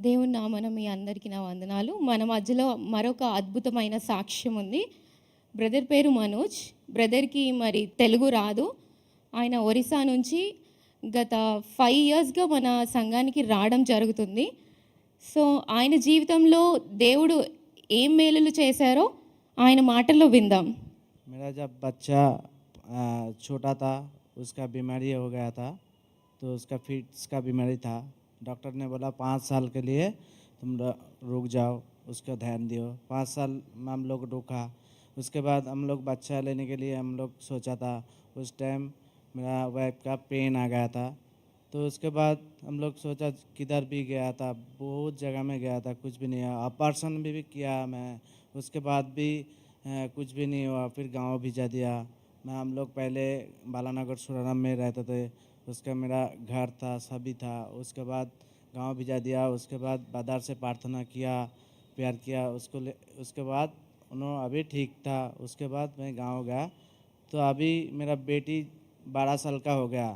దేవుని నామన మీ అందరికీ నా వందనాలు మన మధ్యలో మరొక అద్భుతమైన సాక్ష్యం ఉంది బ్రదర్ పేరు మనోజ్ బ్రదర్కి మరి తెలుగు రాదు ఆయన ఒరిస్సా నుంచి గత ఫైవ్ ఇయర్స్గా మన సంఘానికి రావడం జరుగుతుంది సో ఆయన జీవితంలో దేవుడు ఏం మేలులు చేశారో ఆయన మాటల్లో విందాం मेरा जब बच्चा आ, छोटा था उसका बीमारी हो गया था तो उसका फिट्स का बीमारी था डॉक्टर ने बोला पाँच साल के लिए तुम रुक जाओ उसका ध्यान दियो। पाँच साल में हम लोग रुका। उसके बाद हम लोग बच्चा लेने के लिए हम लोग सोचा था। उस टाइम मेरा वाइफ का पेन आ गया था। तो उसके बाद हम लोग सोचा किधर भी गया था बहुत जगह में गया था कुछ भी नहीं हुआ। ऑपरेशन भी, भी किया मैं। उसके बाद भी कुछ भी नहीं हुआ फिर गाँव भिजा दिया। मैं हम लोग पहले बालानगर सुराराम में रहते थे। उसका मेरा घर था, सभी था। उसके बाद गाँव भिजा दिया, उसके बाद बाज़ार से प्रार्थना किया, प्यार किया। उसको ले, उसके बाद उन्होंने अभी ठीक था। उसके बाद मैं गाँव गया। तो अभी मेरा बेटी बारह साल का हो गया।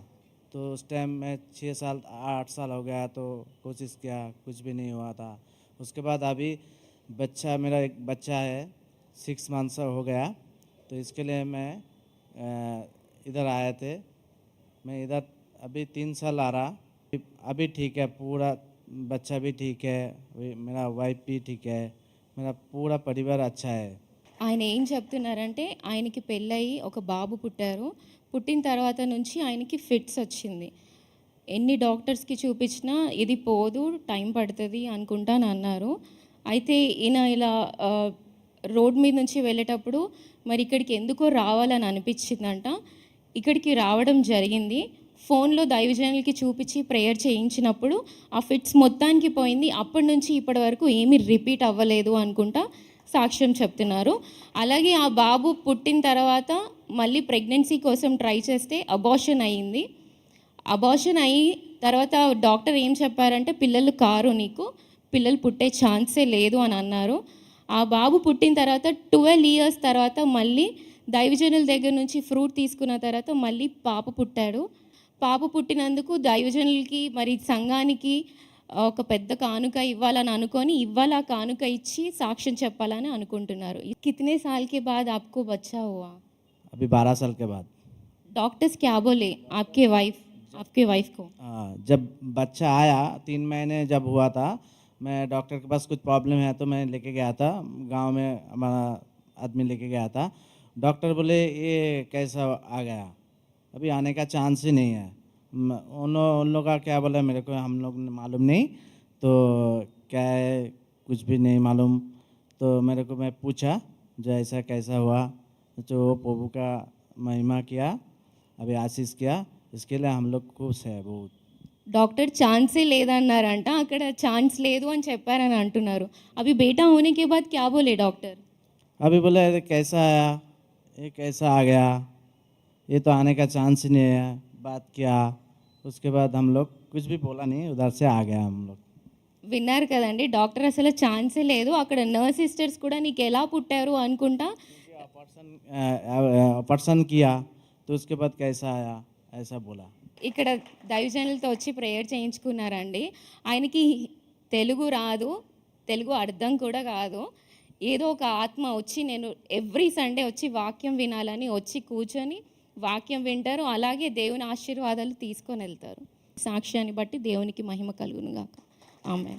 तो उस टाइम मैं छः साल, आठ साल हो गया तो कोशिश किया, कुछ भी नहीं हुआ था। उसके बाद अभी बच्चा, मेरा एक बच्चा है सिक्स मंथ्स हो गया। तो इसके लिए मैं इधर आए थे। मैं इधर अभी तीन साल आ रहा अभी ठीक है पूरा बच्चा भी ठीक है वे- मेरा वाइफ भी ठीक है मेरा पूरा परिवार अच्छा है ఆయన ఏం చెప్తున్నారంటే ఆయనకి పెళ్ళయి ఒక బాబు పుట్టారు పుట్టిన తర్వాత నుంచి ఆయనకి ఫిట్స్ వచ్చింది ఎన్ని డాక్టర్స్కి చూపించినా ఇది పోదు టైం పడుతుంది అనుకుంటాను అన్నారు అయితే ఈయన ఇలా ఆ, రోడ్ మీద నుంచి వెళ్ళేటప్పుడు మరి ఇక్కడికి ఎందుకో రావాలని అనిపించిందంట ఇక్కడికి రావడం జరిగింది ఫోన్లో దైవజనులకి చూపించి ప్రేయర్ చేయించినప్పుడు ఆ ఫిట్స్ మొత్తానికి పోయింది. అప్పటి నుంచి ఇప్పటి వరకు ఏమీ రిపీట్ అవ్వలేదు అనుకుంటా సాక్ష్యం చెప్తున్నారు. అలాగే ఆ బాబు పుట్టిన తర్వాత మళ్ళీ ప్రెగ్నెన్సీ కోసం ట్రై చేస్తే అబార్షన్ అయ్యింది. అబార్షన్ అయ్యి తర్వాత డాక్టర్ ఏం చెప్పారంటే పిల్లలు కారు నీకు పిల్లలు పుట్టే ఛాన్సే లేదు అని అన్నారు. ఆ బాబు పుట్టిన తర్వాత ట్వెల్వ్ ఇయర్స్ తర్వాత మళ్ళీ దైవజనుల దగ్గర నుంచి ఫ్రూట్ తీసుకున్న తర్వాత మళ్ళీ పాప పుట్టాడు. పాప పుట్టినందుకు దైవజనులకి మరి సంఘానికి ఒక పెద్ద కానుక ఇవ్వాలని అనుకొని ఇవ్వాల ఆ కానుక ఇచ్చి సాక్ష్యం చెప్పాలని అనుకుంటున్నారు కితనే సాల్ के बाद आपको बच्चा हुआ अभी बारह साल के बाद डॉक्टर्स क्या बोले आपके वाइफ आपके वाइफ को हाँ, जब बच्चा आया तीन महीने जब हुआ था मैं डॉक्टर के पास कुछ प्रॉब्लम है तो मैं लेके गया था गांव में हमारा आदमी लेके गया था डॉक्टर बोले ये कैसा आ गया अभी आने का चांस ही नहीं है म- उन लो- उन लोग का क्या बोला मेरे को हम लोग ने मालूम नहीं तो क्या है कुछ भी नहीं मालूम तो मेरे को मैं पूछा जो ऐसा कैसा हुआ जो प्रभु का महिमा किया अभी आशीष किया इसके लिए हम लोग खुश है बहुत డాక్టర్ ఛాన్సే లేదన్నారంట అక్కడ ఛాన్స్ లేదు అని చెప్పారని అంటున్నారు అవి బేటా होने के बाद क्या बोले डॉक्टर अभी बोले अरे कैसा आया ये कैसा आ गया ये तो आने का चांस ही नहीं है बात किया उसके बाद हम लोग कुछ भी बोला नहीं उधर से आ गया हम लोग విన్నారు కదండి డాక్టర్ అసలు ఛాన్సే లేదు అక్కడ నర్స్ సిస్టర్స్ కూడా నీకు ఎలా పుట్టారు అనుకుంటా ऑपरेशन ऑपरेशन किया तो उसके बाद कैसा आया ऐसा बोला ఇక్కడ దైవజనులతో వచ్చి ప్రేయర్ చేయించుకున్నారండి ఆయనకి తెలుగు రాదు తెలుగు అర్థం కూడా కాదు ఏదో ఒక ఆత్మ వచ్చి నేను ఎవ్రీ సండే వచ్చి వాక్యం వినాలని వచ్చి కూర్చొని వాక్యం వింటారు. అలాగే దేవుని ఆశీర్వాదాలు తీసుకొని వెళ్తారు. సాక్ష్యాన్ని బట్టి దేవునికి మహిమ కలుగును గాక ఆమె